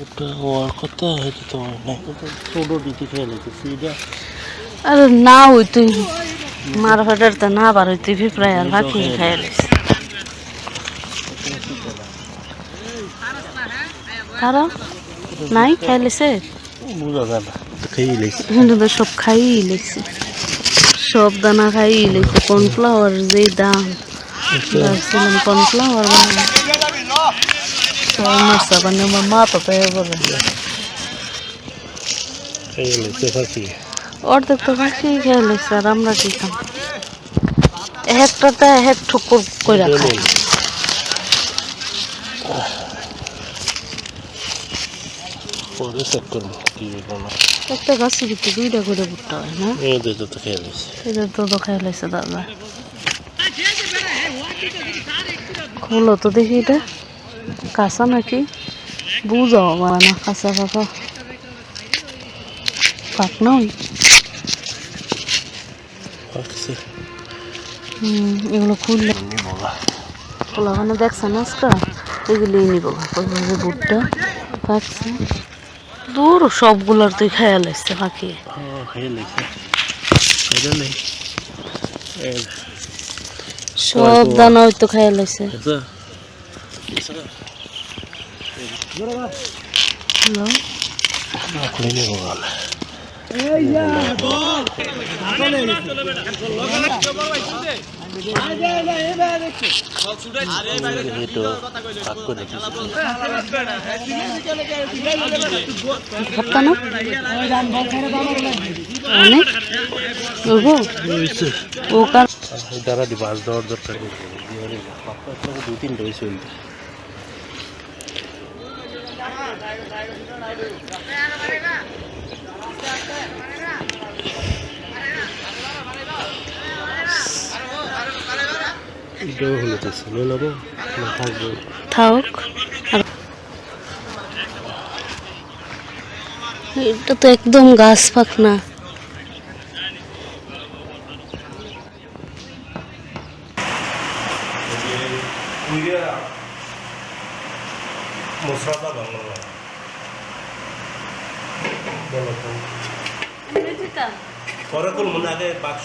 ওটা হওয়ার কথা হয়তো তো হয় না কিন্তু ছোটো দিতে খেয়ে লেগেছি এটা আরে না ওই তুই মার ফাটার তো না বার হইতে পিঁপড়ায় আর বাকি খাই কারণ নাই খাই লাইছে? বোঝা যায় না। খেয়ে লেগেছি তো সব খাই লাইছে। সব দানা খাই লাইছে কর্নফ্লাওয়ার যে দাম। ভাবছিলাম কর্নফ্লাওয়ার আমার মা তো পেয়ে বলে খেয়ে লেগেছে অর্ধেক তো পাখি খেয়ে লাইছে আর আমরা কি খাম একটাতে এক ঠুকুর করে খাই পরে চেক করব কি না একটা গাছের ভিতরে দুইটা করে ভুট্টা হয় না এই দুটো তো খেয়ে লেগেছি এটা তো তো খাই লাইছে দাদা খুলো তো দেখি এটা কাঁচা নাকি? বুঝাও মানে না কাঁচা কাঁচা। পাক না ওই এগুলো খুললে নিবো খোলা মানে দেখছেন আজকা? এগুলোই নিব যে ভুট্টা পাকছে দূর সবগুলোর তুই খেয়াল লাইছে পাখি হ্যাঁ সব দানা হয়তো খাইয়া লাইছে আচ্ছা হ্যালো খুলে নিবো বলে এইটো ভাগ করে দিছি ভাবতা না অনেক ওগো ও কার এই দ্বারা দি বাস দেওয়ার দরকার দুই তিনটা হয়েছে এটাও হলে তো ছিল নেব না থাকব থাক। এটা তো একদম গাছ পাক না মশলাটা ভালো না। পরে কোন মনে আগে বাক্স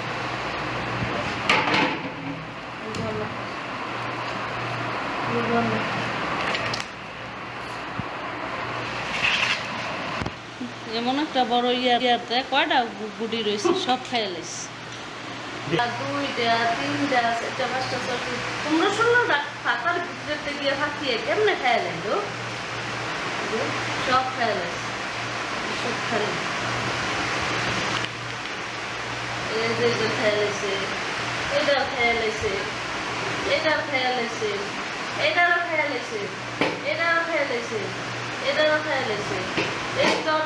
এমন একটা বড় ইয়া ইয়াতে কয়টা গুটি রয়েছে? সব খাই লাইছে। দুইটা, তিনটা পাঁচটা কেমনে সব সব লাইছে। এটাও খাই লাইছে। এটারও খাই লাইছে এটারও খাই লাইছে এটারও দরটা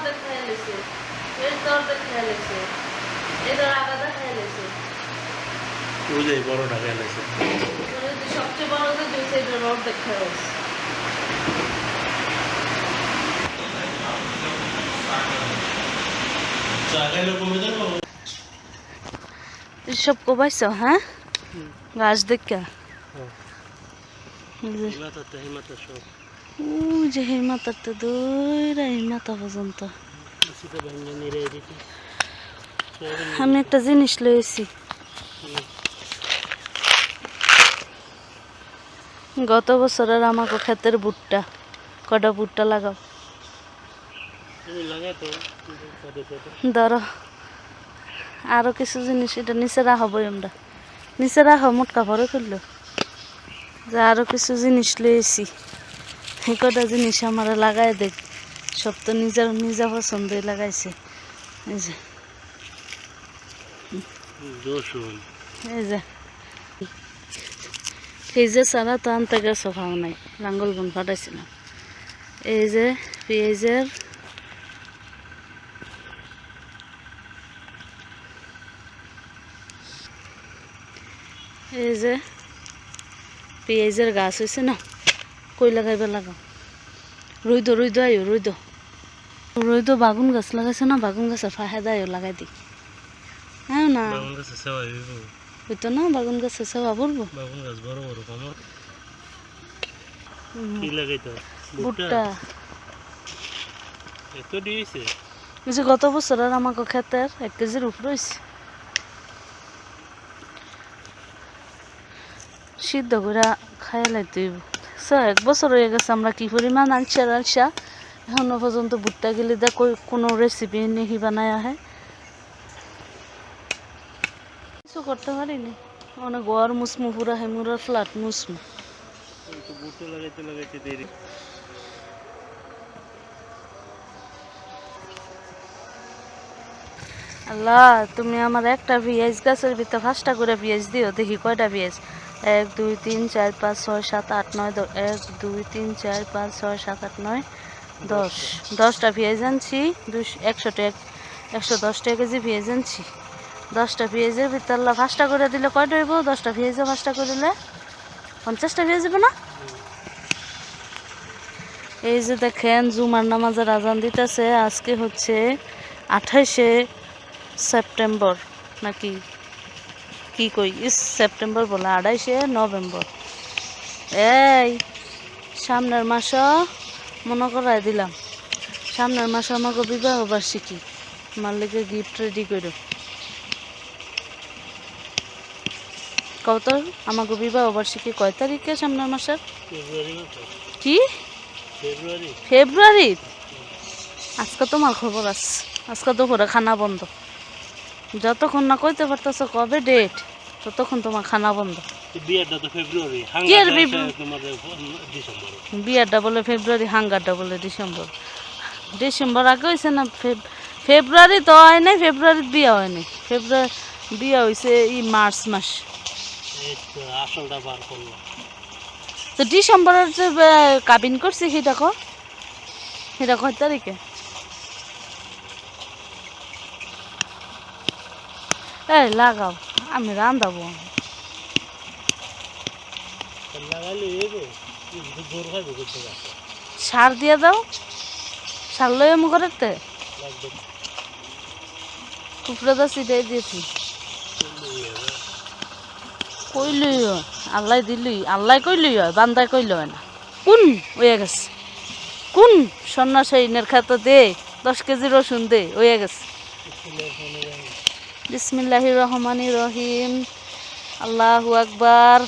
দরটা এটার বড়টা সবচেয়ে বড় যে দুই সাইডের অর্ধেক খাই লাইছে চা খাইলে কমে যাব? সব কোবাইছ হ্যাঁ? গাছ দেখা। যে হিমাতার তো দূরা হিমাতা পর্যন্ত। আমি একটা জিনিস লয়েছি গত বছরের আমাকে ক্ষেতের ভুট্টা কটা ভুট্টা লাগাও। ধরো আরও কিছু জিনিস এটা নিচে রাখব আমরা। নিচে রাখো মোটকা ভরে ফেলল। যে আরও কিছু জিনিস লয়েছি এই কটা জিনিস আমার লাগাই দেখ। সব তো নিজের নিজা পছন্দই লাগাইছে। এই যে। এই যে। এই যে সারা তো আনতে গেছো খাও নাই। লাঙ্গল গুন ফাটাইছিলাম এই যে পেঁয়াজের এই যে পেঁয়াজের গাছ হয়েছে না কই লাগাইবে লাগাও রুই দো রুই দো আয়ো রুই দো রুই দো বাগুন গাছ লাগাইছে না বাগুন গাছের ফাহেদা আয়ো লাগাই দি হ্যাঁ না? গাছে হইব। হইতো না বাগুন গাছের সেবা বলব বাগুন গাছ বড় বড় কমর কি লাগাইতো? ভুট্টা? এত দিয়েছে। যে গত বছর আর আমাকে ক্ষেতের এক কেজির উপরে হয়েছে সিদ্ধ করে খাইয়া লাইতে হইব। এক বছর হয়ে গেছে আমরা কি পরিমাণ আনছি আর আলসা এখনও পর্যন্ত ভুট্টা গেলে দা কোনো রেসিপি নেহি বানায় আহে কিছু করতে পারিনি। অনেক গড় মুসমু পুরা হেমুরার ফ্ল্যাট মুসমু আল্লাহ, তুমি আমার একটা পেঁয়াজ গাছের ভিতরে পাঁচটা করে পেঁয়াজ দিও, দেখি কয়টা পেঁয়াজ। এক, দুই, তিন, চার, পাঁচ, ছয়, সাত, আট, নয় এক, দুই, তিন, চার, পাঁচ, ছয়, সাত, আট, নয়, দশ। দশটা পেঁয়াজ আনছি দুশো একশো টাকা একশো দশ টাকা কেজি পেঁয়াজ আনছি দশটা পেঁয়াজের ভিতরলা পাঁচটা করে দিলে কয়টা হইব? দশটা পেঁয়াজে পাঁচটা করে দিলে পঞ্চাশটা পেঁয়াজ হবে না? এই যে দেখেন, জুমার নামাজের আজান দিতেছে, আজকে হচ্ছে আঠাইশে সেপ্টেম্বর, নাকি? কি কই? ইস সেপ্টেম্বর বলে আড়াইশে নভেম্বর। এই সামনের মাস মনে করাই দিলাম। সামনের মাসে আমাকে বিবাহ বার্ষিকী। আমার লেগে গিফট রেডি করো কত আমাকে বিবাহ বার্ষিকী কয় তারিখে সামনের মাসের? কি? ফেব্রুয়ারি। ফেব্রুয়ারি? আজকে তোমার খবর আছে আজকে দুপুরে খানা বন্ধ। যতক্ষণ না কইতে পারতেছ কবে ডেট ততক্ষণ তোমার খানা বন্ধ। তো ফেব্রুয়ারি বিয়ারটা বলে ফেব্রুয়ারি হাঙ্গারটা বলে ডিসেম্বর ডিসেম্বর আগে হয়েছে না ফেব্রুয়ারি তো হয় নাই ফেব্রুয়ারির বিয়া হয় নাই। ফেব্রুয়ারি বিয়া হয়েছে এই মার্চ মাস। আসলটা বার তো ডিসেম্বরের যে কাবিন করছি সেটা কো সেটা কয় তারিখে? এই, লাগাও, আমি রান্ধাবো। সার দিয়ে দাও। সার লই আমি ঘরেতে উপরে তো সিটাই দিয়েছি। কইলই হয়, আল্লাহ দিলই, আল্লাহ কইলই হয় বান্দায় কইল হয় না। কোন ওয়ে গেছে। কোন সন্ন্যাসীনের খাত দে, দশ কেজি রসুন দে ওয়ে গেছে। বিসমিল্লাহি রহমানি রহিম। আল্লাহু আকবার।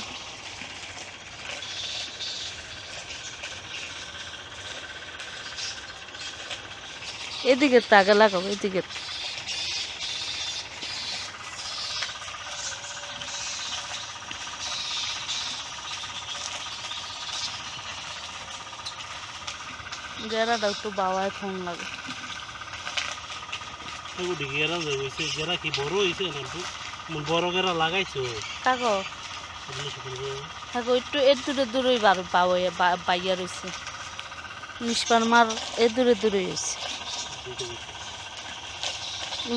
এদিকে তাকে লাগাবো এদিকে। গেরাটা একটু বাবায় ফোন লাগে। এগো ঢিগেরা হয়েছে গেরা কি বড় কিন্তু মূল বড় গেরা লাগাইছো। গেরা। কাকো একটু এর দূরে দূরেই বার বাইয়া নিষ্পার মার এ দূরে দূরে দুইটা।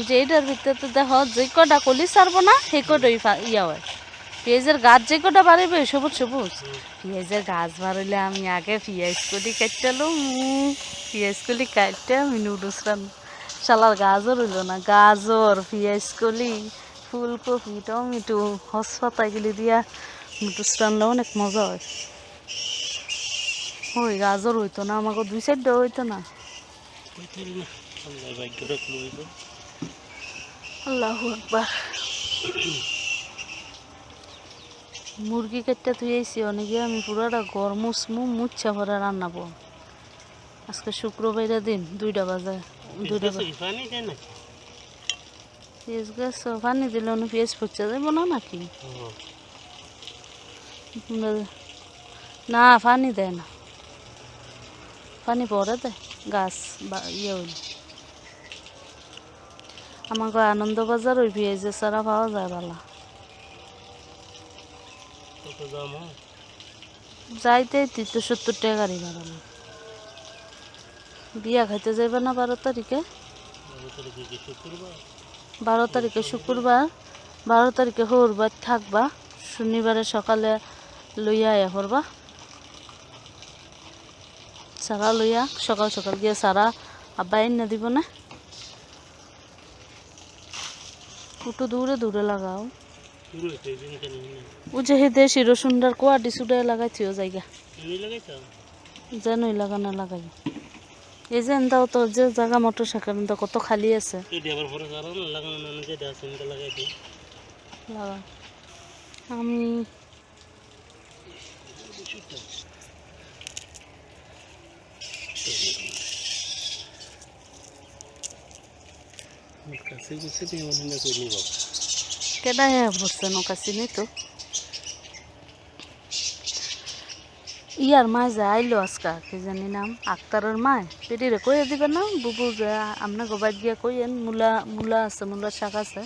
যে এটার ভিতরে তো দেখো যে কটা কলি ছাড়বো না সেই কটাই ইয়া হয়। পেঁয়াজের গাছ যে কটা বাড়িবে সবুজ সবুজ। পেঁয়াজের গাছ বাড়লে আমি আগে পেঁয়াজ কলি কাটতালুম পেঁয়াজ কলি কাটতে আমি নুডলস রান শালার গাজর হইল না, গাজর কলি, ফুলকপি, টমেটো হসপাতা এগুলি দিয়া নুডলস রান্না অনেক মজা হয়। ওই গাজর হইতো না আমাকে দুই সাইডটা হইতো না। আল্লাহ আকবার। মুরগি কেটে তুই এসি অনেকে আমি পুরাটা ঘর মুসমু মুচ্ছা ভরে রান্নাবো। আজকে শুক্রবারের দিন দুইটা বাজে দুইটা পেঁয়াজ গাছ পানি দিলে অনেক পেঁয়াজ পচা যাব না নাকি? না পানি দেয় না। পানি পরে দেয় গাছ বা ইয়ে হইলে। আমাকে আনন্দ বাজার ওই পেঁয়াজের ছাড়া পাওয়া যায় হয়? যাইতে তিনশো সত্তর টাকা গাড়ি ভাড়া। বিয়া খাইতে যাইবা না বারো তারিখে? বারো তারিখে শুক্রবার। বারো তারিখে হরবার থাকবা শনিবারে সকালে লইয়া আয়া করবা সারা লইয়া সকাল সকাল গিয়ে সারা আব্বা এনে দিব না? একটু দূরে দূরে লাগাও। ও যে হেদে শিরো সুন্দর কোয়াডি সুডে লাগাইছিও জায়গা। এমনি লাগাইছ? যেন লাগানো লাগাই এই যে এন্দাও তো যে জায়গা মোটর সাইকেল তো কত খালি আছে। এটি আবার পরে সারা না লাগানো না যেটা আছে সেটা লাগাইছি লাগা আমি কাছে গেছে তুই মনে না করি বাবা কেডা হে বসছে নৌকা চিনি তো ইয়ার মা যা আইলো আজকা কি জানি নাম? আক্তারের মায়? পেটিরে কইয়া দিবে না? বুবু যা আপনাকে বাদ গিয়া কইয়েন, মূলা মূলা আছে, মূলা শাক আছে।